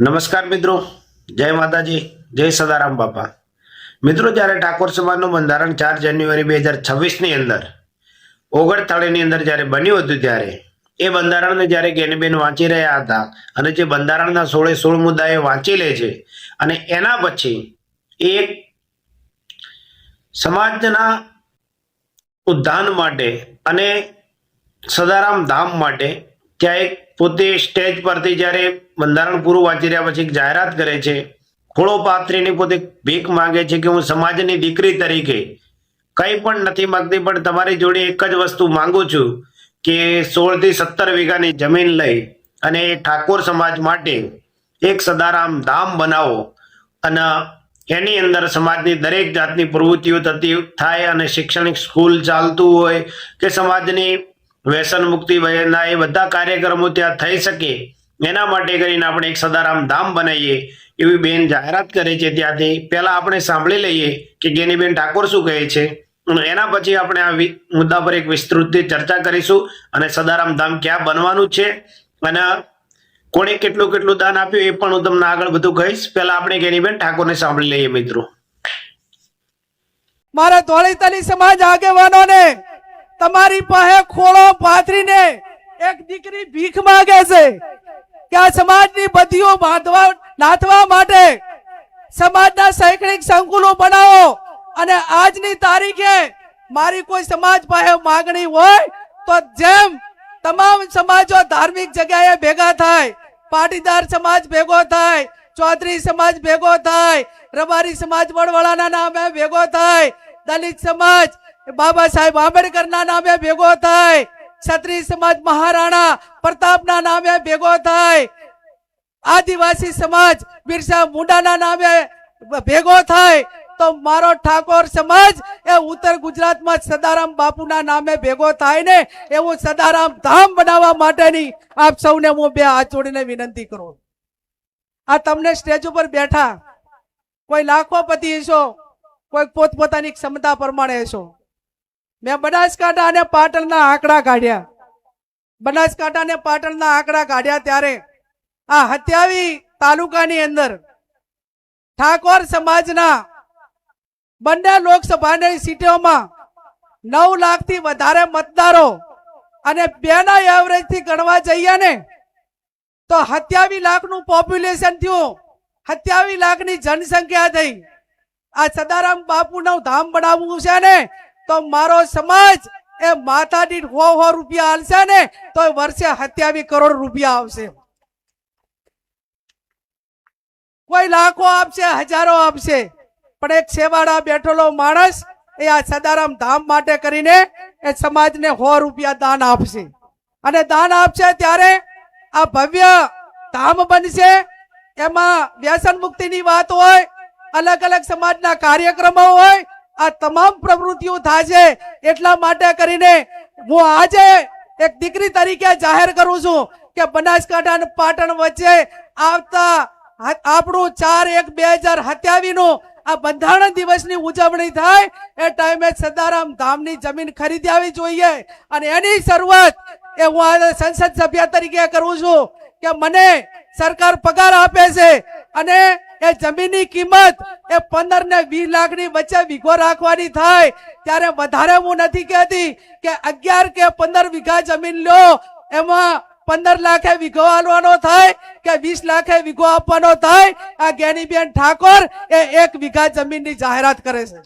નમસ્કાર મિત્રો. જય માતાજી. જય સદારામ બાપા. મિત્રો, જ્યારે ઠાકોર સમાજનું બંધારણ ચાર જાન્યુઆરી બે હજાર છવ્વીસની અંદર ઓગણતાળીની અંદર જ્યારે બન્યું હતું ત્યારે, એ બંધારણને જ્યારે ગેનબેન વાંચી રહ્યા હતા અને જે બંધારણના સોળે સોળ મુદ્દા એ વાંચી લે છે અને એના પછી એક સમાજના ઉદ્ધાન માટે અને સદારામ ધામ માટે એક પોતે સ્ટેજ પરથી જ્યારે બંધારણ પૂરું વાંચી રહ્યા પછી જાહેરાત કરે છે ખોળો પાથરીને પોતે ભીખ માંગે છે કે હું સમાજની દીકરી તરીકે કંઈ પણ નથી માંગતી, પણ તમારી જોડે એક જ વસ્તુ માંગુ છું કે સોળથી સત્તર વીઘાની જમીન લઈ અને ઠાકોર સમાજ માટે એક સદારામ ધામ બનાવો અને એની અંદર સમાજની દરેક જાતની પ્રવૃત્તિઓ થતી થાય અને શૈક્ષણિક સ્કૂલ ચાલતું હોય કે સમાજની વ્યસન મુક્તિ વયના એ બધા કાર્યક્રમો ત્યાં થઈ શકે એના માટે કરીને આપણે એક સદારામ ધામ બનાવીએ એવી બેન જાહેરાત કરે છે ત્યાંથી. પહેલા આપણે સાંભળી લઈએ કે ગેનીબેન ઠાકોર શું કહે છે. એના પછી આપણે આ મુદ્દા પર એક વિસ્તૃત ચર્ચા કરીશું અને સદારામ ધામ ક્યાં બનવાનું છે અને કોણે કેટલું કેટલું દાન આપ્યું એ પણ હું તમને આગળ બધું કહીશ. પહેલા આપણે ગેનીબેન ઠાકોરને સાંભળી લઈએ મિત્રો. મારા ધોળીતાની સમાજ આગેવાનોને તમારી પાસે ખોળો પાથરીને એક દીકરી ભીખ માંગે છે કે આ સમાજની બધીઓ બાંધવા, નાથવા માટે સમાજના શૈક્ષણિક સંકુલો બનાવો અને આજની તારીખે મારી કોઈ સમાજ પાસે માગણી હોય તો જેમ તમામ સમાજો ધાર્મિક જગ્યાએ ભેગા થાય, પાટીદાર સમાજ ભેગો થાય, ચૌધરી સમાજ ભેગો થાય, રબારી સમાજ વડવાળાના નામે ભેગો થાય, દલિત સમાજ બાબા સાહેબ, આંબેડકરના નામે ભેગો થાય. ક્ષત્રિય સમાજ મહારાણા પ્રતાપના નામે ભેગો થાય. આદિવાસી સમાજ બિરસા મુંડાના નામે ભેગો થાય. તો મારો ઠાકોર સમાજ એ ઉત્તર ગુજરાતમાં સદારામ બાપુના નામે ભેગો થાય ને એવું સદારામ ધામ બનાવવા માટેની આપ સૌને હું બે હાથ જોડીને વિનંતી કરું. આ તમને સ્ટેજ ઉપર બેઠા કોઈ લાખોપતિ હશો, કોઈ પોતપોતાની ક્ષમતા પ્રમાણે હશો. મેં બનાસકાંઠા અને પાટણના આંકડા કાઢ્યા. બનાસકાંઠા અને પાટણના આંકડા કાઢ્યા ત્યારે આ હત્યાવી તાલુકાની અંદર ઠાકોર સમાજના બંને લોકસભાની સીટોમાં નવ લાખથી વધારે મતદારો અને બે ના એવરેજથી ગણવા જઈએ ને તો હત્યાવી લાખનું પોપ્યુલેશન થયું. હત્યાવી લાખની જનસંખ્યા થઈ. આ સદારામ બાપુનું ધામ બનાવવું છે ને તો મારો સમાજ એ માથા દીઠ હો હો રૂપિયા હાલશે ને તો વર્ષે સત્યાવીસ કરોડ રૂપિયા આવશે. કોઈ લાખો આપશે, હજારો આપશે, પણ એક સેવાડા બેઠેલો માણસ એ આ સદારામ ધામ માટે કરીને એ સમાજને હો રૂપિયા દાન આપશે. અને દાન આપશે ત્યારે આ ભવ્ય ધામ બનશે. એમાં વ્યસન મુક્તિની વાત હોય, અલગ અલગ સમાજના કાર્યક્રમો હોય આ તમામ પ્રવૃત્તિઓ થાય છે એટલા માટે કરીને હું આજે એક દીકરી તરીકે જાહેર કરું છું કે બનાસકાંઠા અને પાટણ વચ્ચે આવતા આપણું ચાર એક બે હજાર સત્યાવીસનું આ બંધારણ દિવસની ઉજવણી થાય એ ટાઈમે સદારામ ધામની જમીન ખરીદી આવી જોઈએ અને એની શરૂઆત એ હું આજે સંસદ સભ્ય તરીકે કરું છું કે મને સરકાર પગાર આપે છે અને એ જમીનની કિંમત એ પંદર ને વીસ લાખની વચ્ચે વીઘો રાખવાની થાય. ત્યારે વધારે હું નથી કહેતી કે અગિયાર કે પંદર વીઘા જમીન લો, એમાં પંદર લાખે વીઘો આલવાનો થાય કે વીસ લાખે વીઘો આપવાનો થાય. આ ગેનીબેન ઠાકોર એ એક વીઘા જમીનની જાહેરાત કરે છે.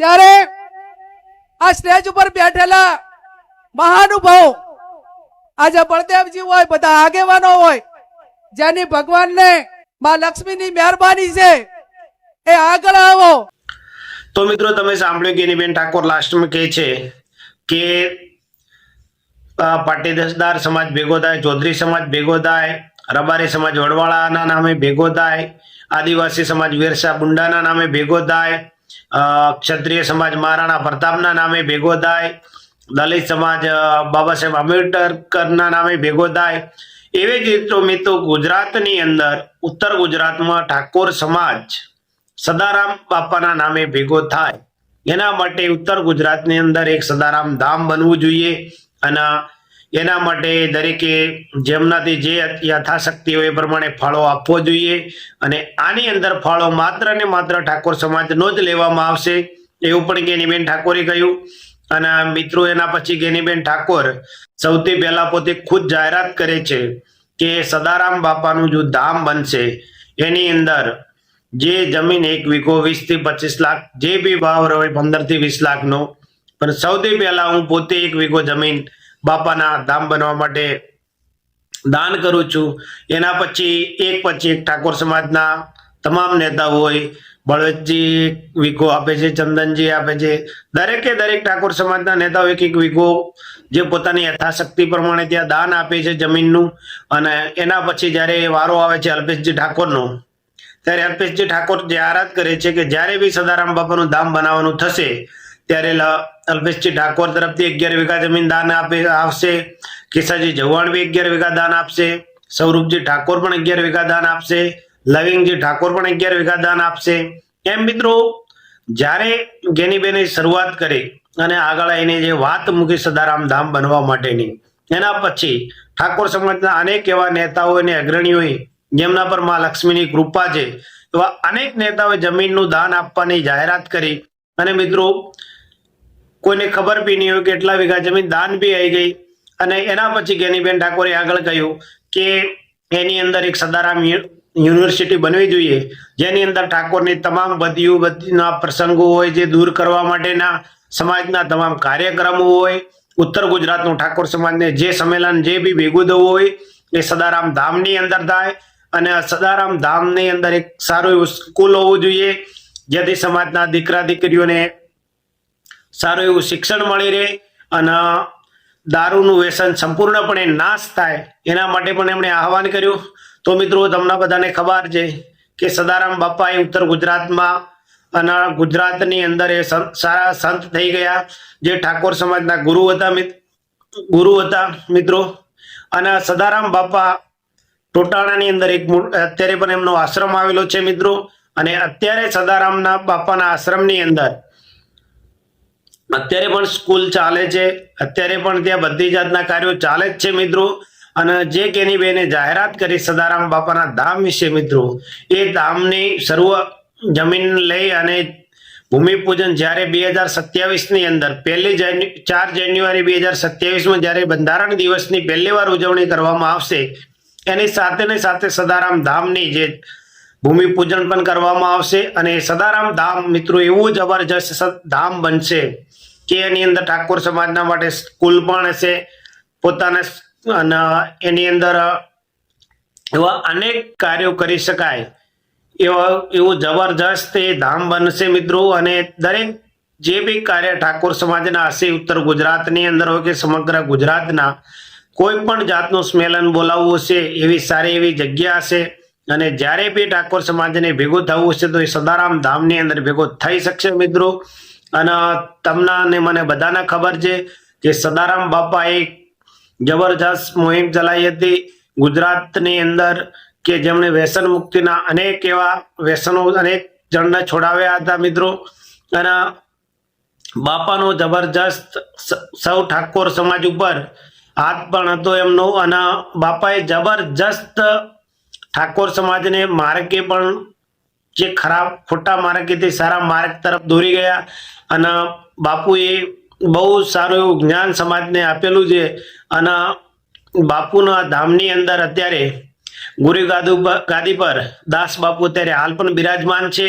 ત્યારે આ સ્ટેજ ઉપર બેઠેલા મહાનુભાવ, આજે બળદેવજી હોય, બધા આગેવાનો હોય જેની ભગવાનને માં લક્ષ્મીની મહેરબાની છે, એ આગળ આવો. તો મિત્રો તમે સાંભળ્યું કે બેન ઠાકોર લાસ્ટમાં કહે છે કે પાટીદાર સમાજ ભેગો થાય, ચૌધરી સમાજ ભેગો થાય, રબારી સમાજ વડવાળાના નામે ભેગો થાય, આદિવાસી સમાજ વીરસા બુંડાના નામે ભેગો થાય ક્ષત્રિય સમાજ મહારાણા પ્રતાપના નામે ભેગો થાય, દલિત સમાજ બાબા સાહેબ આંબેડકરના નામે ભેગો થાય એવી જ રીતે મિત્રો ગુજરાતની અંદર ઉત્તર ગુજરાતમાં ઠાકોર સમાજ સદારામ બાપાના નામે ભેગો થાય. એના માટે ઉત્તર ગુજરાતની અંદર એક સદારામ ધામ બનવું જોઈએ અને એના માટે દરેકે જેમનાથી જે યથાશક્તિ હોય એ પ્રમાણે ફાળો આપવો જોઈએ અને આની અંદર ફાળો માત્ર ને માત્ર ઠાકોર સમાજનો જ લેવામાં આવશે. એવું પણ ગેનીબેન ઠાકોરે કહ્યું અને મિત્રો એના પછી ગેનીબેન ઠાકોર સૌથી પહેલા પોતે ખુદ જાહેરાત કરે છે કે સદારામ બાપાનું જો ધામ બનશે, એની અંદર જે જમીન એક વીઘો વીસથી પચીસ લાખ, જે બી ભાવ રહે પંદરથી વીસ લાખનો, પણ સૌથી પહેલા હું પોતે એક વીઘો જમીન બાપાના ધામ બનવા માટે દાન કરું છું. એના પછી એક પછી એક ઠાકોર સમાજના તમામ નેતા હોય બળવતજી એક આપે છે, ચંદનજી આપે છે. દરેકે દરેક ઠાકોર સમાજના નેતાઓ એક એક વીઘો જે પોતાની યથાશક્તિ પ્રમાણે ત્યાં દાન આપે છે જમીનનું અને એના પછી જ્યારે વારો આવે છે અલ્પેશજી ઠાકોરનો, ત્યારે અલ્પેશજી ઠાકોર જાહેરાત કરે છે કે જ્યારે બી સદારામ બાપાનું ધામ બનાવવાનું થશે, ત્યારે અલ્પેશજી ઠાકોર તરફથી અગિયાર વીઘા જમીન દાન આપે આવશે કેસાજી જવાણ બી અગિયાર વીઘા દાન આપશે. સૌરભજી ઠાકોર પણ અગિયાર વીઘા દાન આપશે. લવિંગજી ઠાકોર પણ અગિયાર વીઘા દાન આપશે. એમ મિત્રો, જ્યારે ગેનીબેને શરૂઆત કરી અને આગળ આવીને જે વાત મૂકી સદારામ ધામ બનવા માટેની, એના પછી ઠાકોર સમાજના અનેક એવા નેતાઓ અને અગ્રણીઓએ જેમના પર મા લક્ષ્મીની કૃપા છે, એવા અનેક નેતાઓએ જમીનનું દાન આપવાની જાહેરાત કરી. અને મિત્રો, કોઈને ખબર બી નહીં હોય કે એટલા વીઘા જમીન દાન બી આવી ગઈ. અને એના પછી ગેનીબેન ઠાકોરે આગળ કહ્યું કે એની અંદર એક સદારામ યુનિવર્સિટી બનવી જોઈએ. જેની અંદર ઠાકોરની તમામ બધીઓ બધીના પ્રસંગો હોય જે દૂર કરવા માટેના સમાજના તમામ કાર્યક્રમો હોય, ઉત્તર ગુજરાતનું ઠાકોર સમાજને જે સંમેલન જે બી ભેગું દવું હોય, એ સદારામ ધામની અંદર થાય અને સદારામ ધામની અંદર એક સારું એવું સ્કૂલ હોવું જોઈએ, જેથી સમાજના દીકરા દીકરીઓને સારું એવું શિક્ષણ મળી રહે અને દારૂનું વ્યસન સંપૂર્ણપણે નાશ થાય. એના માટે પણ એમણે આહવાન કર્યું. તો મિત્રો, તમને બધાને ખબર છે કે સદારામ બાપા એ ઉત્તર ગુજરાતમાં અને ગુજરાતની અંદર એ સારા સંત થઈ ગયા, જે ઠાકોર સમાજના ગુરુ હતા ગુરુ હતા મિત્રો. અને સદારામ બાપા ટોટાણાની અંદર એક અત્યારે પણ એમનો આશ્રમ આવેલો છે મિત્રો. અને અત્યારે સદારામના બાપાના આશ્રમની અંદર અત્યારે પણ સ્કૂલ ચાલે છે. અત્યારે પણ ત્યાં બધી જાતના કાર્યો ચાલે જ છે મિત્રો. અને જે કેની બેને જાહેરાત કરી સદારામ બાપાના ધામ વિશે મિત્રો, એ ધામની સર્વ જમીન લઈ અને ભૂમિપૂજન જ્યારે બે હજાર સત્યાવીસની અંદર, પહેલી જાન્યુ ચાર જાન્યુઆરી બે હજાર સત્યાવીસમાં જ્યારે બંધારણ દિવસની પહેલી વાર ઉજવણી કરવામાં આવશે, એની સાથે ને સાથે સદારામ ધામની જે ભૂમિપૂજન પણ કરવામાં આવશે અને સદારામ ધામ મિત્રો, એવું જબરજસ્ત ધામ બનશે કે એની અંદર ઠાકોર સમાજના માટે સ્કૂલ પણ હશે, પોતાના અને એની અંદર, એવા અનેક કાર્યો કરી શકાય. એવા, એવું જબરજસ્ત એ ધામ બનશે મિત્રો, અને દરેક જે બી કાર્ય ઠાકોર સમાજના હશે, ઉત્તર ગુજરાતની અંદર હોય કે સમગ્ર ગુજરાતના, કોઈ પણ જાતનું સંમેલન બોલાવવું હશે, એવી સારી એવી જગ્યા હશે, અને જ્યારે બી ઠાકોર સમાજને ભેગું થવું હશે, તો એ સદારામ ધામની અંદર ભેગો થઈ શકશે મિત્રો. અને તમને અને મને બધાને ખબર છે કે સદારામ બાપા એક જબરજસ્ત મુહિમ ચલાવી હતી. ગુજરાતની અંદર કે જેમણે વ્યસન મુક્તિના અનેક એવા વ્યસનો અનેક જણને છોડાવ્યા હતા મિત્રો. અને બાપાનો જબરજસ્ત સ- ઠાકોર સમાજ ઉપર હાથ પણ હતો એમનો. અને બાપાએ જબરજસ્ત ઠાકોર સમાજને માર્ગે પણ જે ખરાબ ખોટા માર્ગેથી સારા માર્ગ તરફ દોરી ગયા. અને બાપુએ બહુ સારું એવું જ્ઞાન સમાજને આપેલું છે. અને બાપુના ધામની અંદર અત્યારે ગુરુ ગાદુ ગાદી પર દાસ બાપુ અત્યારે હાલ પણ બિરાજમાન છે.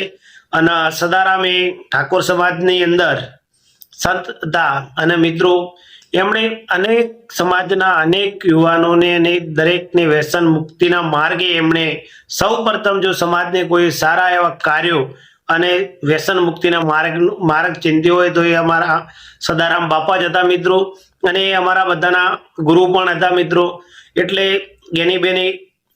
અને સદારામ ઠાકોર સમાજની અંદર સંતતા અને મિત્રો એમણે અનેક સમાજના અનેક યુવાનોને અને દરેકને વ્યસન મુક્તિના માર્ગે એમણે સૌ પ્રથમ જો સમાજને કોઈ સારા એવા કાર્યો અને વ્યસન મુક્તિના માર્ગ માર્ગ ચિંત્યો હોય તો એ અમારા સદારામ બાપા જ હતા મિત્રો. અને એ અમારા બધાના ગુરુ પણ હતા મિત્રો. એટલે ગેનીબેને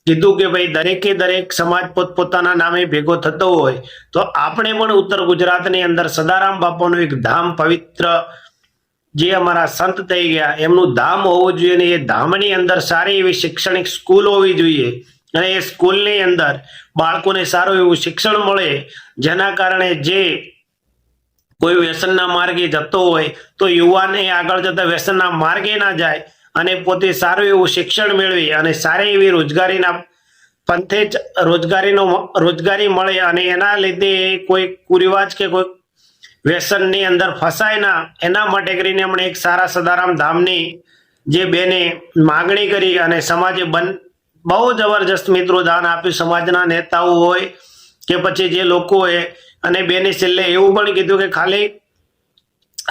કીધું કે ભાઈ, દરેકે દરેક સમાજ પોતપોતાના નામે ભેગો થતો હોય, તો આપણે પણ ઉત્તર ગુજરાતની અંદર સદારામ બાપાનું એક ધામ પવિત્ર જે અમારા સંત થઈ ગયા, એમનું ધામ હોવું જોઈએ અને એ ધામની અંદર સારી એવી શૈક્ષણિક સ્કૂલ હોવી જોઈએ. અને એ સ્કૂલની અંદર બાળકોને સારું એવું શિક્ષણ મળે, જેના કારણે જે કોઈ વ્યસનના માર્ગે જતો હોય, તો યુવાન એ આગળ જતા વ્યસનના માર્ગે ના જાય અને પોતે સારું એવું શિક્ષણ મેળવી અને સારી એવી રોજગારીના પંથે જ રોજગારીનો રોજગારી મળે અને એના લીધે કોઈ કુરિવાજ કે કોઈ વ્યસનની અંદર ફસાય ના, એના માટે કરીને એમણે એક સારા સદારામ ધામની જે બેને માગણી કરી અને સમાજે બન બહુ જબરજસ્ત મિત્રો દાન આપ્યું સમાજના નેતાઓ હોય કે પછી જે લોકોએ અને બેને છેલ્લે એવું પણ કીધું કે ખાલી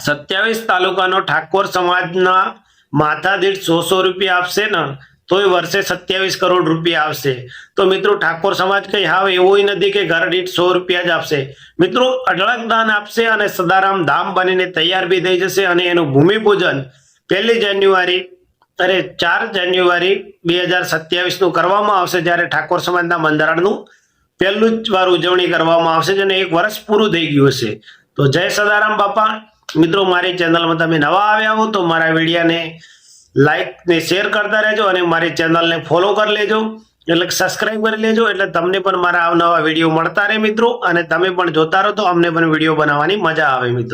સત્યાવીસ તાલુકાનો ઠાકોર સમાજના માથા દીઠ સો રૂપિયા આપશે ને, તોય વર્ષે સત્યાવીસ કરોડ રૂપિયા આવશે તો મિત્રો ઠાકોર સમાજ કઈ હાવ એવોય નથી કે ઘર દીઠ સો રૂપિયા જ આપશે. મિત્રો અઢળક દાન આપશે અને સદારામ ધામ બનીને તૈયાર બી થઈ જશે અને એનું ભૂમિપૂજન પહેલી જાન્યુઆરી અરે ચાર જાન્યુઆરી બે હજાર સત્યાવીસનું કરવામાં આવશે જ્યારે ઠાકોર સમાજના બંધારણનું પહેલું જ વાર ઉજવણી કરવામાં આવશે જેને એક વર્ષ પૂરું થઈ ગયું હશે. તો જય સદારામ બાપા. મિત્રો, મારી ચેનલમાં તમે નવા આવ્યા હો તો મારા વિડીયાને લાઈક ને શેર કરતા રહેજો અને મારી ચેનલને ફોલો કરી લેજો. એટલે સબસ્ક્રાઇબ કરી લેજો. એટલે તમને પણ મારા આવનવા વીડિયો મળતા રહે મિત્રો. અને તમે પણ જોતા રહો તો અમને પણ વીડિયો બનાવવાની મજા આવે મિત્રો.